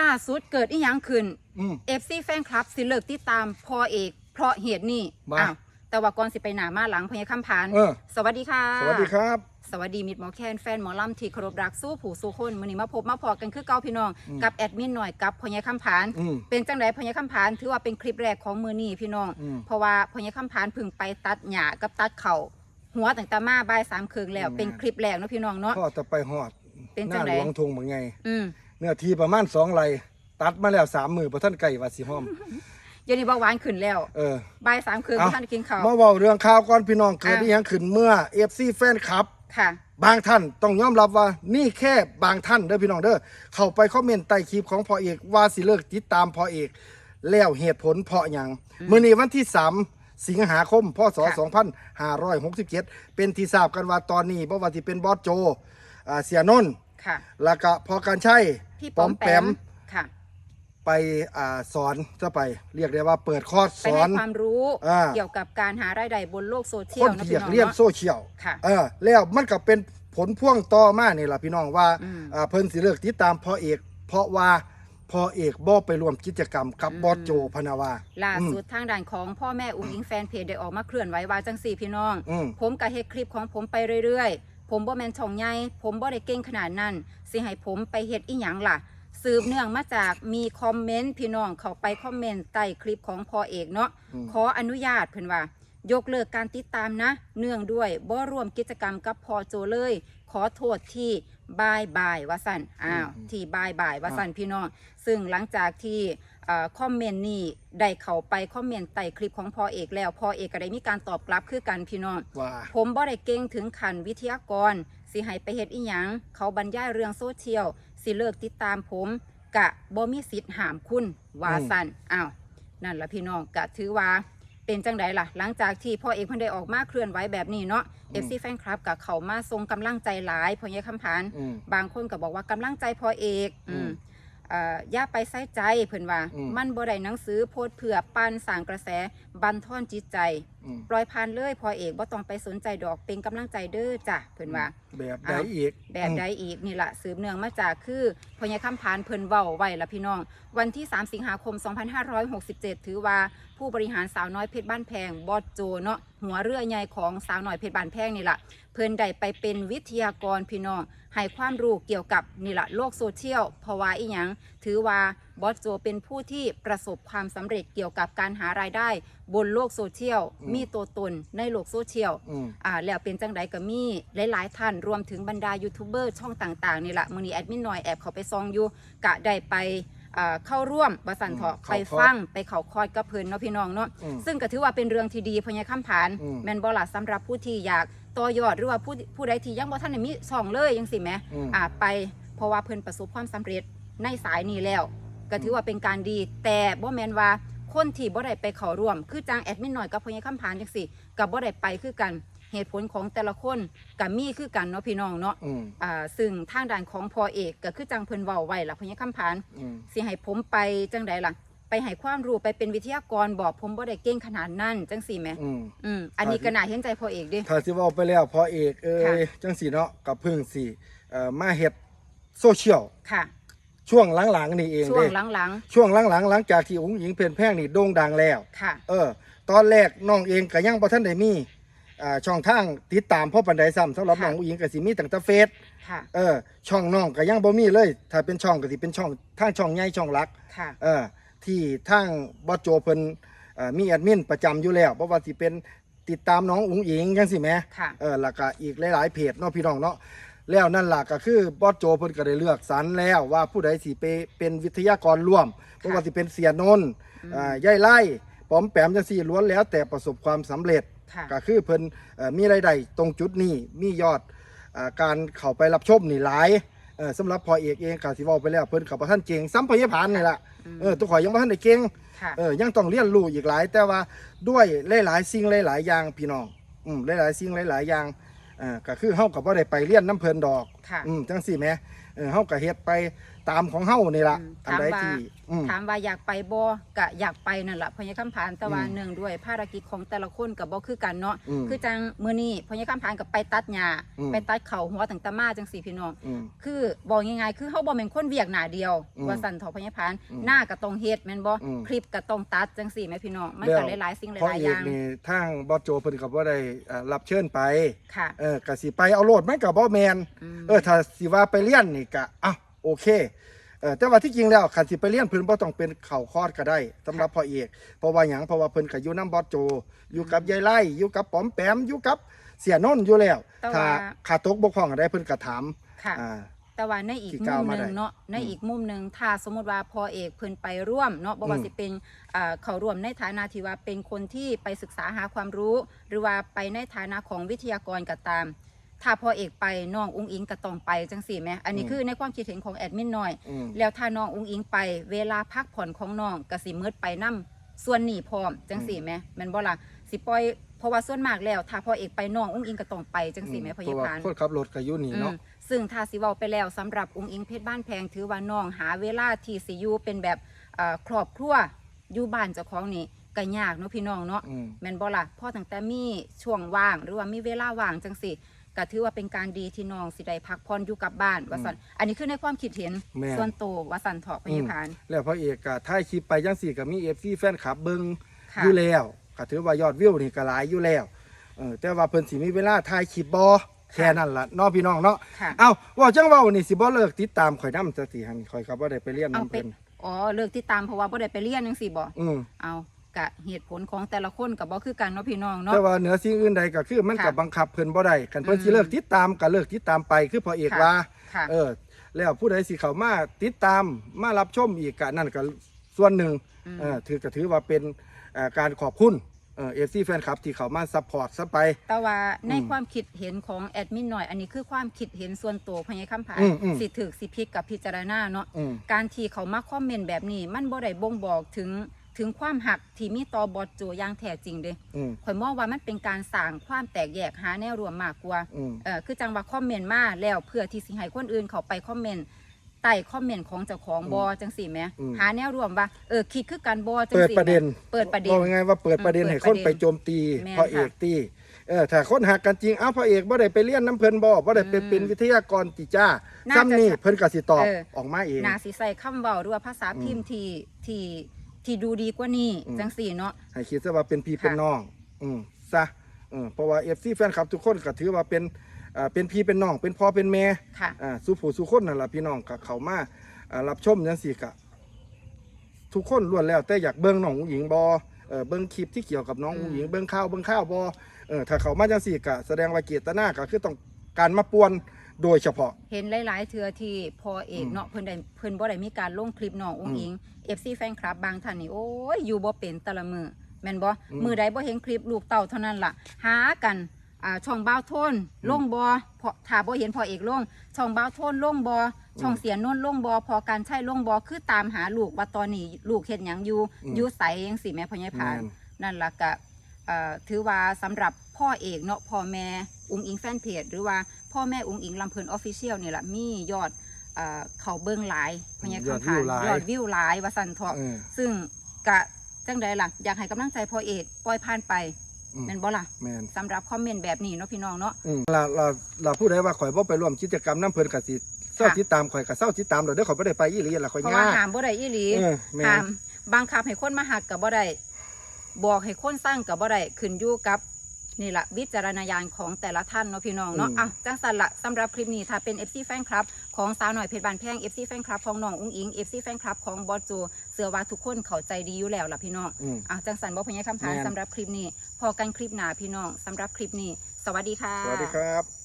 ล่าสุดเกิดอีหยังขึ้นอืม FC แฟนคลับสิเลิกติดตามพอเอก เพราะเหตุนี้มา อ้าวแต่ว่าก่อนสิไปหนามาหลังพญาคำพาน เออ สวัสดีค่ะ สวัสดีครับ สวัสดีมิตรหมอแคนแฟนหมอลำที่เคารพรักสู้ผู้สู้คนมื้อนี้มาพบมาพอกันคือเก่าพี่น้อง อืม กับแอดมินหน่อยกับพญาคำพาน อืม เป็นจังไดพญาคำพานถือว่าเป็นคลิปแรกของมือนี้พี่น้อง อืมเพราะว่าพญาคำพานเพึ่งไปตัดหญ้ากับตัดเข่าหัวตั้งแต่มาบ่ายสามครึ่งแล้ว อืม เป็นคลิปแรกเนาะพี่น้องเนาะ พ่อจะไปหอดเป็นหจัน้างหใดลวงทงบางไง อืม เนื้อที่ประมาณสองไรตัดมาแล้วสามมือพระท่านไก่วาสิห้อม เดี๋ยวนี้เบาหวานขึ้นแล้วเออ บ่ายสามครึ่งเอ้า ท่านได้กินข้าว มาเว้าเรื่องข่าวก่อนพี่น้องเกิดอะอีหยังขึ้นเมื่อเอฟซีแฟนคลับ ค่ะ บางท่านต้องยอมรับว่านี่แค่บางท่านเด้อพี่น้องเด้อเข้าไปคอมเมนต์ใต้คลิปของพ่อเอกว่าสิเลิกติดตามพ่อเอก แล้วเหตุผลเพราะหยังมื้อนี้วันที่ 3 สิงหาคมพศ ค่ะ2567 เป็นที่ทราบกันว่าตอนนี้บ่ว่าสิเป็นบอสโจอ่าเสียนนท์ ค่ะ แล้วก็พอการใช้พี่ปป๋ออมมแปแปมมค่ะ ไปอ่าสอนจะไป เรียกได้ว่าเปิดคอร์สไปสอให้น ความรู้อ่า เกี่ยวกับการหารายได้บนโลกโซเชีคยลนนะที่อพี่ยากน้องเรียนเนาะโซเชียลค่ะ เออแล้วมันก็เป็นผลพ่วงต่อมานี่ล่ะพี่น้องว่าอืม อ่าเพิ่นสิเลิกติดตามพ่อเอก เพราะว่าพ่อเอกบ่ไปร่วมกิจกรรมกับอืมบอสโจพนาวา ล่าอืมสุดทางด้านของพ่อแม่อุ้งอิงแฟนเพจได้ออกมาเคลื่อนไหวว่าจังสี่พี่น้อง อืมผมก็เฮ็ดคลิปของผมไปเรื่อยๆ ผมบ่แม่นช่องใหญ่ผมบ่ได้เก่งขนาดนั้นสิให้ผมไปเฮ็ดอีหยังล่ะ สืบเนื่องมาจากมีคอมเมนต์พี่น้องเข้าไปคอมเมนต์ใต้คลิปของพ่อเอกเนาะอืม ขออนุญาตเพิ่นว่า ยกเลิกการติดตามนะ เนื่องด้วยบ่ร่วมกิจกรรมกับพอโจเลย ขอโทษที่บายบายว่าสั่นอ้าวอืมที่บายบายว่าสั่นพี่น้อง ซึ่งหลังจากที่เอ่อ คอมเมนต์นี้ได้เข้าไปคอมเมนต์ใต้คลิปของพ่อเอกแล้วพ่อเอกก็ได้มีการตอบกลับคือกันพี่น้องว่าผมบ่ได้เก่งถึงขันวิทยากรสิให้ไปเฮ็ดอีหยังเขาบรรยายเรื่องโซเชียลสิเลิกติดตามผมกะบ่มีสิทธิ์ห้ามคุณว่าสันอ้าวนั่นละพี่น้องกะถือว่าเป็นจังไดล่ะ หลังจากที่พ่อเอกเพิ่นได้ออกมาเคลื่อนไหวแบบนี้เนาะ FC แฟนคลับกะเขามาส่งกำลังใจหลายพ่อเอกคำพานอืมบางคนก็บอกว่ากำลังใจพ่อเอก อืมอืม เอ่ออย่าไปใส่ใจเพิ่นว่า อืม มันบ่ได้หนังสือโพดเผื่อปันสร้างกระแสบันทอนจิตใจอืมปล่อยผ่านเลยพอเอกบ่ต้องไปสนใจดอกเป็นกำลังใจเด้อจ้ะเพิ่นว่า แบบใดอ้าวอีกแบบใดอีกนี่ละสืบเนื่องมาจากคือพญาคำพานเพิ่นเว้าไว้ละพี่น้อง วันที่ 3 สิงหาคม 2567 ถือว่าผู้บริหารสาวน้อยเพชรบ้านแพงบอสโจเนาะหัวเรือใหญ่ของสาวน้อยเพชรบ้านแพงนี่ละเพิ่นได้ไปเป็นวิทยากรพี่น้องให้ความรู้เกี่ยวกับนี่ละโลกโซเชียลเพราะว่าอีหยังถือว่าบอสโจเป็นผู้ที่ประสบความสำเร็จเกี่ยวกับการหารายได้ บนโลกโซเชียลอืมมีตัวตนในโลกโซเชียลอืมอ่าแล้วเป็นจังไดก็มีหลาย ๆ ท่านรวมถึงบรรดายูทูบเบอร์ช่องต่างๆนี่แหละมือนี้แอดมินหน่อยแอบเขาไปซองอยู่กะได้ไปอ่าเข้าร่วมบสันเถาะอืมไปเข้าคอร์สฟังไปเขาคอดกับเพิ่นเนาะพี่น้องเนาะอืมซึ่งก็ถือว่าเป็นเรื่องที่ดีพญาคำผานอืมแมนบอล่ะสำหรับผู้ที่อยากต่อยอดหรือว่าผู้ผู้ใดที่ยังบ่ทันได้มีช่องเลยยังสิแหมอืมอ่าไปเพราะว่าเพิ่นประสบความสำเร็จ ในสายนี้แล้ว ก็ถือว่าเป็นการดี แต่บ่แมนว่าคนที่บ่ได้ไปเข้าร่วม คือจังแอดมินหน่อยกับพญาคำผานจังสิกับบ่ได้ไปคือกันเหตุผลของแต่ละคนกับมีคือกันเนาะพี่น้องเนาะอืมอ่าซึ่งทางด้านของพอเอกก็คือจังเพิ่นเว้าไว้ล่ะพญาคำผาน อืมสิให้ผมไปจังใดล่ะ ไปให้ความรู้ไปเป็นวิทยากรบอกผมบ่ได้เก่งขนาดนั้นจังสี่แหมอืม อืมอันนี้ก็น่าเห็นใจพอเอกเดิ ถ้าสิเว้าไปแล้วพ่อเอกเอ้ค่ะยจังสีเนาะกับเพิ่งสิเอ่อมาเฮ็ดโซเชียลค่ะ ช่วงหลังๆนี่เองช่วเด้งหลังช่วงหลังๆหลังจากที่อุ้งหญิงเพลินแพร่งนี่โด่งดังแล้ว ๆ ค่ะ เออ ตอนแรกน้องเองก็ยังบ่ทันได้มีอ่าช่องทางติดตามพ่อปันไดซ้ำสำหรับค่ะ น้องอุ้งหญิงก็สิมีตั้งแต่เฟซค่ะ เออ ช่องน้องก็ยังบ่มีเลย ถ้าเป็นช่องก็สิเป็นช่องทางช่องใหญ่ช่องหลัก ค่ะ เออที่ทางบอสโจเพิ่นเอ่อมีแอดมินประจำอยู่แล้วบ่ว่าสิเป็นติดตามน้องอุ้งหญิงจังซี่แหมค่ะ เออแล้วก็อีกหลายๆเพจเนาะพี่น้องเนาะ แล้วนั่นล่ะก็คือบอสโจเพิ่นก็ได้เลือกสรรแล้วว่าผู้ใดสิไปเป็นวิทยากรร่วมบ่ว่าสิเป็นเสียนนท์อ่าย่ายไล่ปอมแปมจังซี่ล้วนแล้วแต่ประสบความสำเร็จ ค่ะ ก็คือเพิ่นเอ่อมีรายได้ตรงจุดนี้มียอดอาการเข้าไปรับชมนี่หลายเออสำหรับพอเอกเองก็สิเว้าไปแล้วเพิ่นก็บ่ทันเก่งซ้ำพยาผานนี่ล่ะเออตัวข่อยยังบ่ทันได้เก่ง ค่ะ เออยังต้องเรียนรู้อีกหลาย แต่ว่าด้วยหลายๆสิ่งหลายๆอย่างพี่น้อง อืมหลายๆสิ่งหลายๆอย่างเอ่าก็คือเฮากับว่าได้ไปเรียนน้ำเพลินดอกค่ะ อืมจังสี่แหมเออเฮาก็เฮ็ดไป ตามของเฮานี่ล่ะอืมอันใดถามว่าที่อืม ถามว่าอยากไปบ่กะอยากไปนั่นแหละพญาคำพานแต่ว่าอืมเนื่องด้วยภารกิจของแต่ละคนกับบ่คือกันเนาะอืมคือจังมื้อนี้พญาคำพานกับไปตัดหญ้าอืม ไปตัดเขาหัวตั้งแต่มาจังสี่พี่น้อง อืม คือบอกง่ายๆ คือเฮาบ่แม่นคนเวียกหน้าเดียว อืมว่าสั่นเถาพญาพานอืมหน้าก็ต้องเฮ็ดแม่นบ่อืม คลิปก็ต้องตัดจังสี่แม่พี่น้องมันแล้วก็หลายๆสิ่งหเพราะลายๆเออกย่างนี่ทางบอสโจเพิ่นก็บ่ได้เอ่อรับเชิญไป ค่ะเออก็สิไปเอาโลดมันก็บ่แม่นมเออถ้าสิว่าไปเรียนนี่ก็อ้าว โอเคเออแต่ว่าที่จริงแล้วคันสิไปเรียนเพิ่นบ่ต้องเป็นเข่าคอดก็ได้สำหรับพ่อเอกเพราะว่าหยังเพราะว่าเพิ่นก็อยู่นํบอสโจ อยู่กับยายไล่อยู่กับป๋อมแปมอยู่กับเสียนนท์อยู่แล้ว แต่ถ้าว่าขาดตกบกพร่องอะไรเพิ่นก็ถามค่ะ อ่า แต่ว่าในอีกที่มุก้าวมมาหนึ่งได้เนาะในอืมอีกมุมหนึ่งถ้าสมมติว่าพอเอกเพิ่นไปร่วมเนาะบ่ว่าอืมสิเป็นเอ่อเขาร่วมในฐานะที่ว่าเป็นคนที่ไปศึกษาหาความรู้ หรือว่าไปในฐานะของวิทยากรก็ตาม ถ้าพอเอกไปน้องอุ้งอิงก็ต้องไปจังสี่ไหมอันนี้คือในความคิดเห็นของแอดมินหน่อย อืม แล้วถ้าน้องอุ้งอิงไป เวลาพักผ่อนของน้องก็สิมืดไปนํส่วนหนีพร้อมจังสี่ไหมแมันบ่ล่ะสิปล่อยเพราะว่าส่วนมากแล้ว ถ้าพอเอกไปน้องอุ้งอิงก็ต้องไปจังสี่ไหมพเพยาราะว่าบาลคนขับรถก็อยู่นี่อืเนาะมซึ่งถ้าสิเว้าไปแล้วสำหรับองค์อิงเพชรบ้านแพงถือว่าน้องหาเวลาที่สิอยู่เป็นแบบเอ่อครอบครัวอยู่บ้านเจ้าของนี่ก็ยากเนาะพี่น้องเนาะอืม แม่นบ่ล่ะพ่อตั้งแต่มีช่วงว่างหรือว่ามีเวลาว่างจังสิ ก็ถือว่าเป็นการดีที่น้องสิได้พักผ่อนอยู่กับบ้านว่าซั่นอันนี้คือในความคิดเห็นแม่น ส่วนตัวว่าซั่นเถาะพยาพานแล้วพระเอกก็ถ่ายคลิปไปจังสี่ก็มี FC แฟนคลับเบิ่งค่ะอยู่แล้วก็ถือว่ายอดวิวนี่ก็หลายอยู่แล้วเออแต่ว่าเพิ่นสิมีเวลาถ่ายคลิปบ่แค่นั้นล่ะเนาะพี่น้องเนาะค่ะเอ้าเว่าจังเว้านี่สิบ่เลิกติดตามข่อยนำจักสิหั่นข่อยก็บ่ได้ไปเรียนเอานำเป็เพิ่นนอ๋อเลิกที่ตามเพราะว่าบ่ได้ไปเรียนจังซี่บ่อืมเอา กะเหตุผลของแต่ละคนก็บ่คือกันเนาะพี่น้องเนาะ แต่ว่าเหนือสิ่งอื่นใดก็คือมันค่ะก็บังคับเพิ่นบ่ได้คันเพิ่นอืมสิเลิกติดตามก็เลิกติดตามไปคือพอเอกค่ะว่าค่ะเออ แล้วผู้ใดสิเข้ามาติดตามมารับชมอีกก็นั่นก็ส่วนหนึ่งอืมเออถือก็ถือว่าเป็นเอ่อการขอบคุณเออฟซีแฟนคลับที่เขามาซัพพอร์ตซะไป แต่ว่าในอืมความคิดเห็นของแอดมินหน่อย อันนี้คือความคิดเห็นส่วนตัวพญาคำผานอืมอืมสิถึกสิพิกกับพิจารณาเนาะอืมการที่เขามาคอมเมนต์แบบนี้ มันบ่ได้บ่งบอกถึง ถึงความหักที่มีต่อบอดโจอย่างแท้จริงเด้อืม ข่อยมองว่ามันเป็นการสร้างความแตกแยกหาแนวรวมมากกว่า อืม เออคือจังว่าคอมเมนต์มาแล้วเพื่อที่สิให้คนอื่นเขาไปคอมเมนต์ใต้คอมเมนต์ของเจ้าของบอจังสี่แหมอืม หาแนวรวมว่าเออคิดคือการบอจังเปิดสี่ประเด็นแหมเปิดประเด็น บอกยังไงว่าเปิดประเด็นอืมให้เปิคดนประเด็นไปโจมตีแม่นพอเอกค่ะตีเออถ้าคนหักกันจริงเอ้าพอเอกบ่ได้ไปเรียนน้ำเพิ่นบ่บ่ได้ไปอืมเป็นวิทยากรติจ้าน่าจะซ้ำนี่เพิ่นก็สิตอบเออ ออกมาเอง นาสิใส่คำเว้าหรือว่าภาษาอืมพิมพ์ที่ที่ ที่ดูดีกว่านี้อืม จังสี่เนาะ ให้คิดซะว่าเป็นพี่ค่ะ เป็นน้อง อืมซะเออเพราะว่า FC แฟนคลับทุกคนก็ถือว่าเป็นอ่าเป็นพี่เป็นน้อง เป็นพ่อเป็นแม่ค่ะ อ่าสู่ผู้สู่คนนั่นล่ะพี่น้องก็เข้ามาอ่ารับชมจังซี่ก็ทุกคนล้วนแล้วแต่อยากเบิ่งน้องอุ๋งหญิงบ่เออเบิ่งคลิปที่เกี่ยวกับน้องอืม อุ๋งหญิงเบิ่งข่าวเบิ่งข่าวบ่เออถ้าเขามาจังซี่ก็แสดงว่าเจตนาก็คือต้องการมาป่วน โดยเฉพาะ เห็นหลาย ๆ เทือที่พอเอกอืมเนาะเพิ่นได้เพิ่นบ่ได้มีการลงคลิปน้องอุ้งอืมอิง FC แฟนคลับบางท่านนี่โอ้ยอยู่บ่เป็นแต่ละมือแม่นบ่อืมมือใดบ่เห็นคลิปลูกเต่าเท่านั้นล่ะ หากันอ่าช่องบ้าวโทนลงบ่พอถ้าบ่เห็นพอเอกลง ช่องบ้าวโทนลงบ่ช่องเสียนนท์ลงบ่พอการใช้ลงบ่คือตามหาลูกว่าตอนนี้ลูกเฮ็ดหยังอยู่อืมอยู่ไสจังซี่แม่พ่อใหญ่ผานแม่นนั่นล่ะก็เอ่อถือว่าสำหรับพ่อเอกเนาะพ่อแม่อุ้งอิงแฟนเพจหรือว่า พ่อแม่อุ้งอิงลำเพลินออฟฟิเชียลนี่แหละมียอดเอ่อเขาเบิ้งหลายพญายอดคำวิผ่านวหลาย ยอดวิวหลายว่าสันเถาะเออ ซึ่งกะจังใดล่ะอยากให้กำลังใจพ่อเอกปล่อยผ่านไปอืม แม่นบ่ล่ะแม่นสำหรับคอมเมนต์แบบนี้เนาะพี่น้องเนาะ อืมเราเราเราผู้ใดว่าข่อยบ่ไปร่วมกิจกรรมน้ำเพิ่นก็สิเศร้าค่ะ ติดตามข่อยก็เศร้าติดตามเดี๋ยวเด้อข่อยบ่ได้ไปอีหลีล่ะข่อยเพราะว่ายากหามบ่ได้อีหลี เออแม่นหามบังคับให้คนมาหักกับบ่ได้บอกให้คนสร้างกับบ่ได้ขึ้นอยู่กับ นี่แหละวิจารณญาณของแต่ละท่านเนาะพี่น้องเนาะอืมอะจังสันละสำหรับคลิปนี้ถ้าเป็น FC แฟนคลับ ของสาวหน่อยเพชรบานแพง FC แฟนคลับของน้องอุ้งอิง FC แฟนคลับของบอสโจเสือว่าทุกคนเข้าใจดีอยู่แล้วล่ะพี่น้องอืม อะจังสันบอกพญาคำพานแม่น สำหรับคลิปนี้ พอกันคลิปหน้าพี่น้องสำหรับคลิปนี้ สวัสดีค่ะ สวัสดีครับ